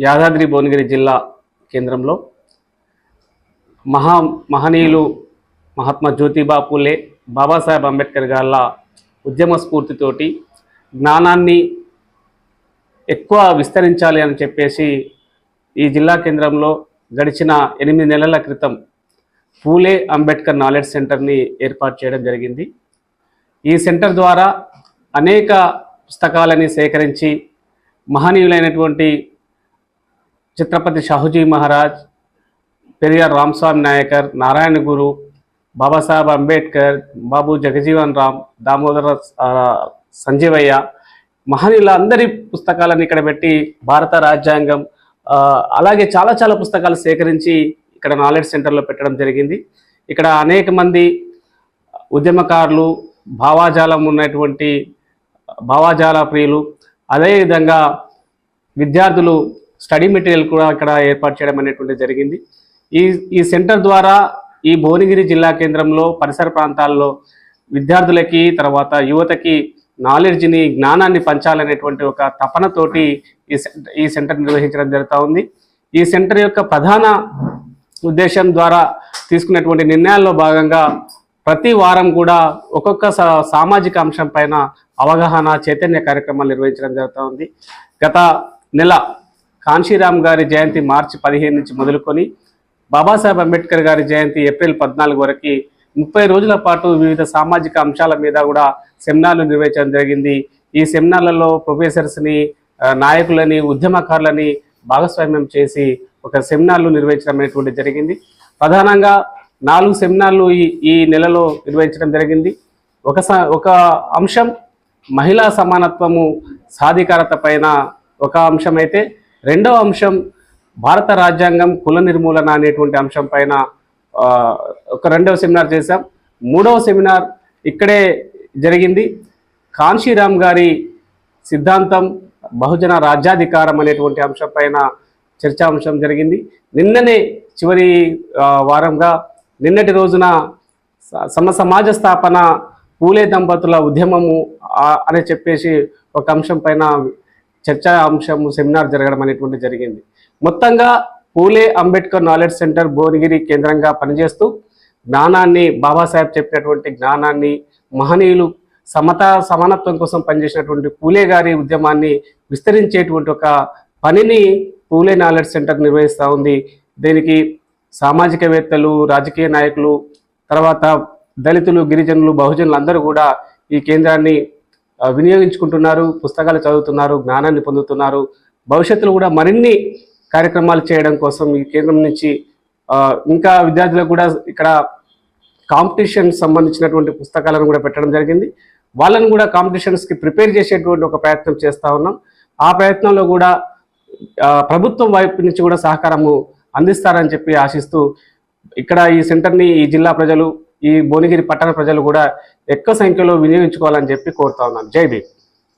యాదాద్రి భువనగిరి జిల్లా కేంద్రంలో మహా మహనీయులు మహాత్మా జ్యోతిబా పూలే బాబాసాహెబ్ అంబేద్కర్ గాళ్ళ ఉద్యమ స్ఫూర్తితోటి జ్ఞానాన్ని ఎక్కువ విస్తరించాలి అని చెప్పేసి ఈ జిల్లా కేంద్రంలో గడిచిన ఎనిమిది నెలల క్రితం పూలే అంబేద్కర్ నాలెడ్జ్ సెంటర్ని ఏర్పాటు చేయడం జరిగింది. ఈ సెంటర్ ద్వారా అనేక పుస్తకాలని సేకరించి మహనీయులైనటువంటి ఛత్రపతి షాహుజీ మహారాజ్ పెరియార్ రామస్వామి నాయకర్ నారాయణ గురు బాబాసాహెబ్ అంబేద్కర్ బాబు జగజీవన్ రామ్ దామోదర సంజీవయ్య మహనీయుల అందరి పుస్తకాలను ఇక్కడ పెట్టి భారత రాజ్యాంగం అలాగే చాలా చాలా పుస్తకాలు సేకరించి ఇక్కడ నాలెడ్జ్ సెంటర్లో పెట్టడం జరిగింది. ఇక్కడ అనేక మంది ఉద్యమకారులు భావాజాలం ఉన్నటువంటి భావాజాల ప్రియులు అదేవిధంగా విద్యార్థులు స్టడీ మెటీరియల్ కూడా ఇక్కడ ఏర్పాటు చేయడం అనేటువంటి జరిగింది. ఈ ఈ సెంటర్ ద్వారా ఈ భువనగిరి జిల్లా కేంద్రంలో పరిసర ప్రాంతాల్లో విద్యార్థులకి తర్వాత యువతకి నాలెడ్జ్ని జ్ఞానాన్ని పంచాలనేటువంటి ఒక తపనతోటి ఈ సెంటర్ ఈ సెంటర్ నిర్వహించడం జరుగుతూ ఉంది. ఈ సెంటర్ యొక్క ప్రధాన ఉద్దేశం ద్వారా తీసుకున్నటువంటి నిర్ణయాల్లో భాగంగా ప్రతి వారం కూడా ఒక్కొక్క సా- సామాజిక అంశం పైన అవగాహన చైతన్య కార్యక్రమాలు నిర్వహించడం జరుగుతూ ఉంది. గత నెల కాన్షీరామ్ గారి జయంతి మార్చి పదిహేను నుంచి మొదలుకొని బాబాసాహెబ్ అంబేద్కర్ గారి జయంతి ఏప్రిల్ పద్నాలుగు వరకు ముప్పై రోజుల పాటు వివిధ సామాజిక అంశాల మీద కూడా సెమినార్లు నిర్వహించడం జరిగింది. ఈ సెమినార్లలో ప్రొఫెసర్స్ని నాయకులని ఉద్యమకారులని భాగస్వామ్యం చేసి ఒక సెమినార్లు నిర్వహించడం అనేటువంటి జరిగింది. ప్రధానంగా నాలుగు సెమినార్లు ఈ ఈ నెలలో నిర్వహించడం జరిగింది. ఒక స- ఒక అంశం మహిళా సమానత్వము సాధికారత పైన ఒక అంశం అయితే రెండవ అంశం భారత రాజ్యాంగం కుల నిర్మూలన అనేటువంటి అంశం పైన ఒక రెండవ సెమినార్ చేశాం. మూడవ సెమినార్ ఇక్కడే జరిగింది. కాంశీరామ్ గారి సిద్ధాంతం బహుజన రాజ్యాధికారం అనేటువంటి అంశం పైన చర్చాంశం జరిగింది. నిన్ననే చివరి వారంగా నిన్నటి రోజున స- సమ సమాజ స్థాపన పూలే దంపతుల ఉద్యమము అని చెప్పేసి ఒక అంశం పైన చర్చా అంశం సెమినార్ జరగడం అనేటువంటి జరిగింది. మొత్తంగా పూలే అంబేద్కర్ నాలెడ్జ్ సెంటర్ భువనగిరి కేంద్రంగా పనిచేస్తూ జ్ఞానాన్ని బాబాసాహెబ్ చెప్పినటువంటి జ్ఞానాన్ని మహనీయులు సమత సమానత్వం కోసం పనిచేసినటువంటి పూలే గారి ఉద్యమాన్ని విస్తరించేటువంటి ఒక పనిని పూలే నాలెడ్జ్ సెంటర్ నిర్వహిస్తూ ఉంది. దీనికి సామాజికవేత్తలు రాజకీయ నాయకులు తర్వాత దళితులు గిరిజనులు బహుజనులు అందరూ కూడా ఈ కేంద్రాన్ని వినియోగించుకుంటున్నారు పుస్తకాలు చదువుతున్నారు జ్ఞానాన్ని పొందుతున్నారు. భవిష్యత్తులో కూడా మరిన్ని కార్యక్రమాలు చేయడం కోసం ఈ కేంద్రం నుంచి ఇంకా విద్యార్థులకు కూడా ఇక్కడ కాంపిటీషన్ సంబంధించినటువంటి పుస్తకాలను కూడా పెట్టడం జరిగింది. వాళ్ళని కూడా కాంపిటీషన్స్కి ప్రిపేర్ చేసేటువంటి ఒక ప్రయత్నం చేస్తూ ఉన్నాం. ఆ ప్రయత్నంలో కూడా ప్రభుత్వం వైపు నుంచి కూడా సహకారము అందిస్తారని చెప్పి ఆశిస్తూ ఇక్కడ ఈ సెంటర్ని ఈ జిల్లా ప్రజలు ఈ భువనగిరి పట్టణ ప్రజలు కూడా ఎక్కువ సంఖ్యలో వినియోగించుకోవాలని చెప్పి కోరుతా ఉన్నాను జై భీమ్.